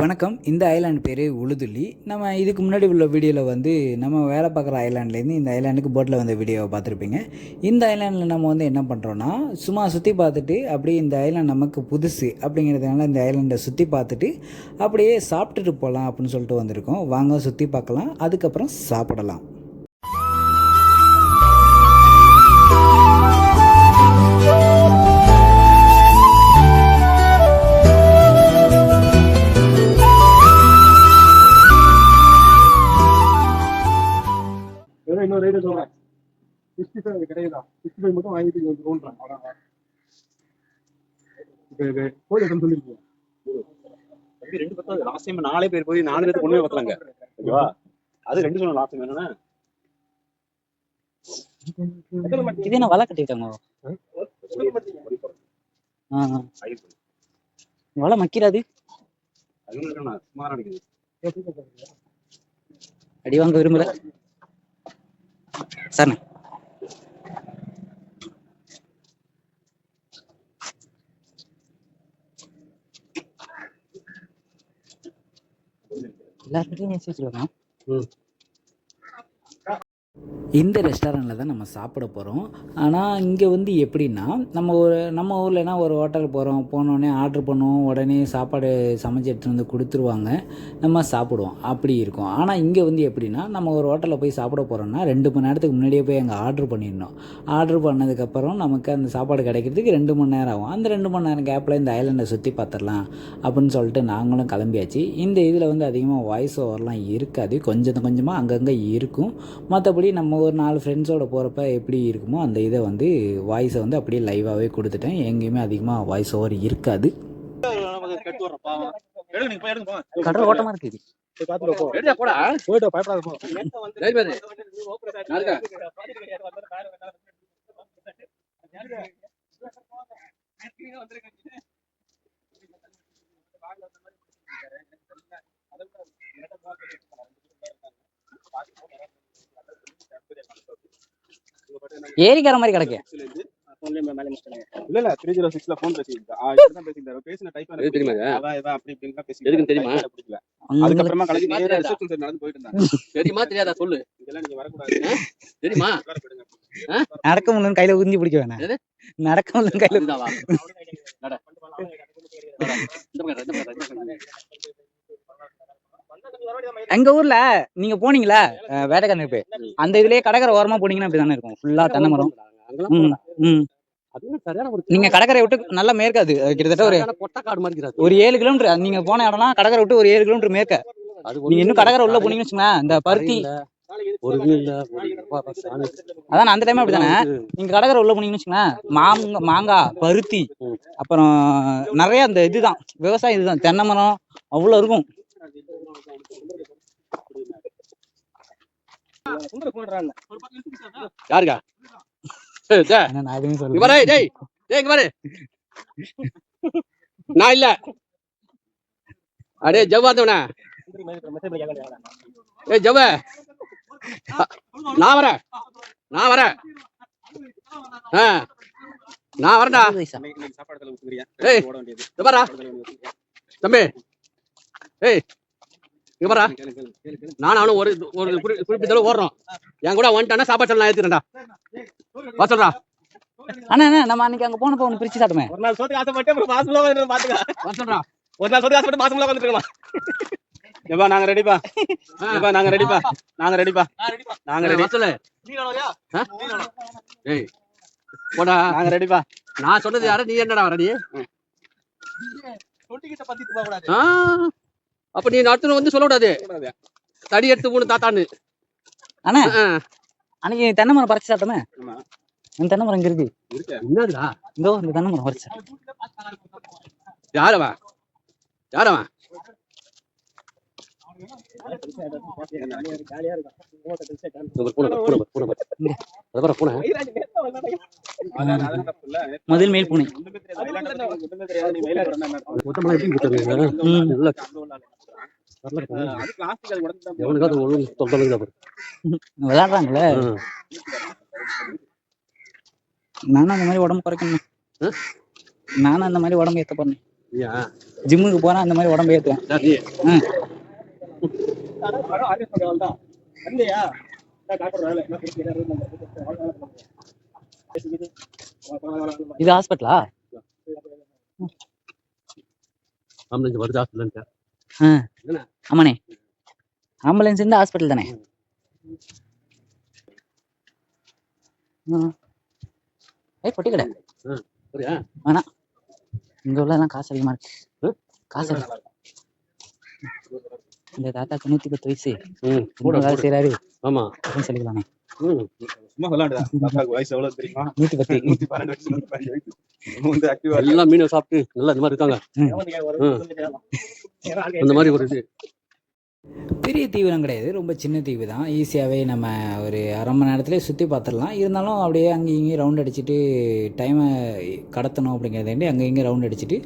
வணக்கம். இந்த ஐலாண்ட் பேர் உழுதுள்ளி நம்ம இதுக்கு முன்னாடி உள்ள வீடியோவில் வந்து நம்ம வேலை பார்க்குற ஐலாண்ட்லேருந்து இந்த ஐலாண்டுக்கு போட்டில் வந்த வீடியோவை பார்த்துருப்பீங்க. இந்த ஐலாண்டில் நம்ம வந்து என்ன பண்ணுறோன்னா சும்மா சுற்றி பார்த்துட்டு அப்படியே இந்த ஐலாண்ட் நமக்கு புதுசு அப்படிங்கிறதுனால இந்த ஐலாண்டை சுற்றி பார்த்துட்டு அப்படியே சாப்பிட்டுட்டு போகலாம் அப்படின்னு சொல்லிட்டு வந்திருக்கோம். வாங்க சுற்றி பார்க்கலாம். அதுக்கப்புறம் சாப்பிடலாம். ஃபைவ் மட்டும் வாங்கிட்டு இங்க வந்து ரோன்றான் அவ்வளோதான் இப்போ இது கோயில் எத்தனை சொல்லிருக்கீங்க. தம்பி ரெண்டு பத்தாது லாஸ்ட் டைம் நாலே பேர் போய் நாலு பேருக்கு ஒண்ணுமே பத்தலங்க ஓகேவா? அது ரெண்டு சொன்ன லாஸ்ட் டைம் என்னன்னா இது என்ன வலை கட்டிட்டாங்க? வலை மக்கிறாது அடி வாங்க விரும்பல. சார் எல்லாருக்கிட்டையும் நேசி வச்சிருக்காங்க இந்த ரெஸ்டாரண்ட்டில் தான் நம்ம சாப்பிட போகிறோம் ஆனால் இங்கே வந்து எப்படின்னா நம்ம ஒரு நம்ம ஊர்லனா ஒரு ஹோட்டல் போகிறோம் போனோடனே ஆர்டர் பண்ணுவோம் உடனே சாப்பாடு சமைச்சு எடுத்துகிட்டு வந்து கொடுத்துருவாங்க. நம்ம சாப்பிடுவோம். அப்படி இருக்கும். ஆனால் இங்கே வந்து எப்படின்னா நம்ம ஒரு ஹோட்டலில் போய் சாப்பிட போகிறோம்னா ரெண்டு மணி நேரத்துக்கு முன்னாடியே போய் அங்கே ஆர்டர் பண்ணிடணும். ஆர்டர் பண்ணதுக்கப்புறம் நமக்கு அந்த சாப்பாடு கிடைக்கிறதுக்கு ரெண்டு மணி நேரம் ஆகும். அந்த ரெண்டு மணி நேரம் கேப்பில் இந்த ஐலண்டை சுற்றி பார்த்துடலாம் அப்படின்னு சொல்லிட்டு நாங்களும் கிளம்பியாச்சு. இந்த இதில் வந்து அதிகமாக வாய்ஸ் ஓவர்லாம் இருக்காது. கொஞ்சம் கொஞ்சமாக அங்கங்கே இருக்கும். மற்றபடி நம்ம ஒரு நாலு ஃப்ரெண்ட்ஸோட போகிறப்ப எப்படி இருக்குமோ அந்த இதை வந்து வாய்ஸை வந்து அப்படியே லைவாகவே கொடுத்துட்டேன். எங்கேயுமே அதிகமாக வாய்ஸ் ஓவர் இருக்காது. கட்டு வர்றோம் பாவம் எடுங்க நீங்க போய் எடுங்க போங்க கடல் ஓட்டமா இருக்கு இது. போய் பார்த்துட்டு போ எடுடா போடா போயிட்டு பயப்படாத போ சரி பாரு யாருக்கா ஏரிக்கார மாதிரி கிடக்கு இல்ல இல்ல த்ரீ ஜீரோ சிக்ஸ்ல போன் பேசிட்டு இப்பதான் பேசிட்டு பேசின டைப் எது தெரியுமா இது? அதான் இவன் அப்படி இப்படின்னு பேசி எதுக்குன்னு தெரியுமா? பிடிக்கல உங்களுக்கு அதுக்கப்புறமா கலக்கி தெரியுமா நேரா தெரியாதா? ரிசப்ஷன் சைடு நடந்து போயிட்டு இருந்தாங்க தெரியுமா தெரியாதா சொல்லு இதெல்லாம் நீங்க வரக்கூடாது தெரியுமா உட்கார போயிடுங்க. நடக்க கையில உந்தி பிடிக்க வேணாம்? நடக்க முடியலன்னு கையில இதுதான் வா. நட. இந்த பக்கம், இந்த பக்கம், இந்த பக்கம். எங்க ஊர்ல நீங்க போனீங்களா? வேட்டைக்காரன் இருப்பு அந்த இதுலயே கடற்கரை ஓரமா போனீங்கன்னா இப்படிதானே இருக்கும். ஃபுல்லா தென்னை மரம். ம், நீங்க கடற்கரை விட்டு நல்லா மேற்காது. அஹ், கிட்டத்தட்ட ஒரு. ஒரு ஏழு கிலோமீட்டர். நீங்க போன இடம்லாம் கடற்கரை விட்டு ஒரு ஏழு கிலோமீட்டர் மேற்க. அது நீங்க இன்னும் கடற்கரை உள்ள போனீங்கன்னு வச்சுக்கோங்களேன் இந்த பருத்தி. அதான் அந்த டைம் அப்படிதானே. நீங்க கடற்கரை உள்ள போனீங்கன்னு வச்சுக்கோங்களேன் மாங்க மாங்காய் பருத்தி. அப்புறம் நிறைய அந்த இதுதான். விவசாயம் இதுதான். தென்னை மரம் அவ்வளவு இருக்கும் யாருக்கா ஏய், டேய், ஆனா நான் எதுவுமே இங்க சொல்லல பாரு, டேய், டேய், இங்க யாருக்கா? நான் இல்ல. அடே ஜவ்வாத்தவன ஏ ஜவ்வ. நான் வரேன். நான் வரேன். ஆ, நான் வரேன்டா. ஏய். தம்பி. ஏய் கேளு. நானும் அவனும் ஒரு ஒரு குறி- குறிப்பிட்ட ஓடுறோம். என் கூட வந்துட்டானா சாப்பாடு சொல்லலாம் ஏத்துறேன்டா வா சொல்றா. அண்ணா அண்ணா நம்ம அன்னைக்கு அங்க போனப்போ ஒண்ணு பிரிச்சு சாப்பிட்டோமே. ஒரு நாள் சோத்துக்கு ஆசைப்பட்டு அப்புறம் மாசம் ஃபுல்லா வந்து பாத்துக்க வா சொல்றா. ஒரு நாள் சோத்துக்கு ஆசைப்பட்டு மாசம் ஃபுல்லா வந்துட்டு இருக்கலாம் ஏப்பா நாங்க ரெடிப்பா ஏப்பா நாங்க ரெடிப்பா நாங்க ரெடிப்பா நாங்க ரெடி சொல்லு? ஏய் போடா. நாங்க ரெடிப்பா நான் சொன்னது யாரு? நீ என்னடா ரெடி ஆ. அப்ப நீ அடுத்து வந்து சொல்லக்கூடாது. தடி எடுத்து மூணு தாத்தான்னு. அண்ணா அன்னைக்கு தென்னை மரம் பறிச்சு சாப்பிட்டோமே ஆமா. அந்த தென்னை மரம் இங்க இருக்கு. என்னதுடா? இதோ இந்த தென்னை மரம் பறிச்சு. யாரவா? யாரவா? பூனை பூனை பூனை. பூனை முதல் மேல் பூனை. ம். நானும் அந்த மாதிரி உடம்பு குறைக்கணும்? நானும் அந்த மாதிரி உடம்பு ஏத்த போறேன் ஜிம்முக்கு போனா அந்த மாதிரி உடம்பு ஏத்துவேன். இது ஹாஸ்பிட்டலா ஆம்புலன்ஸ் வருது ஹாஸ்பிட்டல் ஆமாண்ணே. ஆம்புலன்ஸ் இருந்தா ஹாஸ்பிட்டல் தானே. ஏய் பொட்டி கடை. சரியா இங்க உள்ளதெல்லாம் காசு அதிகமா இருக்கு? காசு. இந்த தாத்தாக்கு நூத்தி பத்து வயசு. வேலை அப்படின்னு சொல்லிக்கலாமே. ம் சும்மா விளாண்டுதா தாத்தாக்கு வயசு எவ்வளவு தெரியுமா? நூத்தி பத்து. பன்னெண்டு வந்து ஆக்டிவா எல்லாம் மீனை சாப்பிட்டு நல்லா இந்த மாதிரி இருக்காங்க. அந்த மாதிரி ஒரு இது. பெரிய தீவுலாம் கிடையாது. ரொம்ப சின்ன தீவு தான். ஈஸியாகவே நம்ம ஒரு அரை மணி நேரத்துலேயே சுற்றி பார்த்துடலாம். இருந்தாலும் அப்படியே அங்கேயும் இங்கேயும் ரவுண்ட் அடிச்சுட்டு டைமை கடத்தணும் அப்படிங்கிறதாண்டி அங்கே இங்கே ரவுண்ட் அடிச்சுட்டு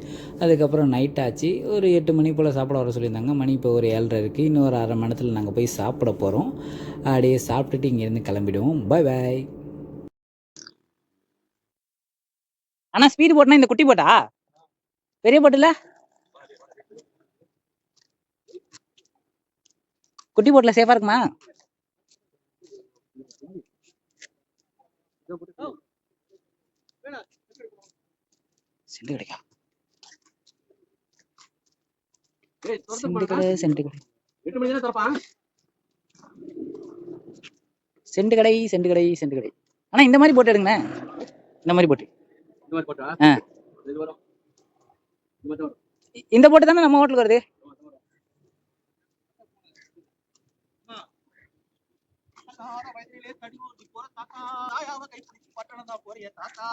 அதுக்கப்புறம் நைட் ஆச்சு. ஒரு எட்டு மணி போல் சாப்பிட வர சொல்லியிருந்தாங்க. மணி இப்போ ஒரு ஏழரை இருக்குது இன்னும் ஒரு அரை மணி நேரத்தில் நாங்கள் போய் சாப்பிட போகிறோம் அப்படியே சாப்பிட்டுட்டு இங்கேருந்து கிளம்பிடுவோம். பை பாய் ஆனால் ஸ்பீடு போட்னா இந்த குட்டி போட்டா? பெரிய போட்டு குட்டி போட்ல சேஃபா இருக்குமா? செண்டு கிடைக்கா செண்டு கடை செண்டு கடை செண்டு கடை செண்டு கடை செண்டு கடை ஆனா இந்த மாதிரி போட்டு? எடுங்கண்ணே இந்த மாதிரி போட்டு இந்த போட்டு தானே நம்ம ஹோட்டலுக்கு வருது? வயதிலே தடி ஓடி போற தாத்தா. தாயாவை கைப்பிடிச்சு பட்டணம் தான் போறிய தாத்தா.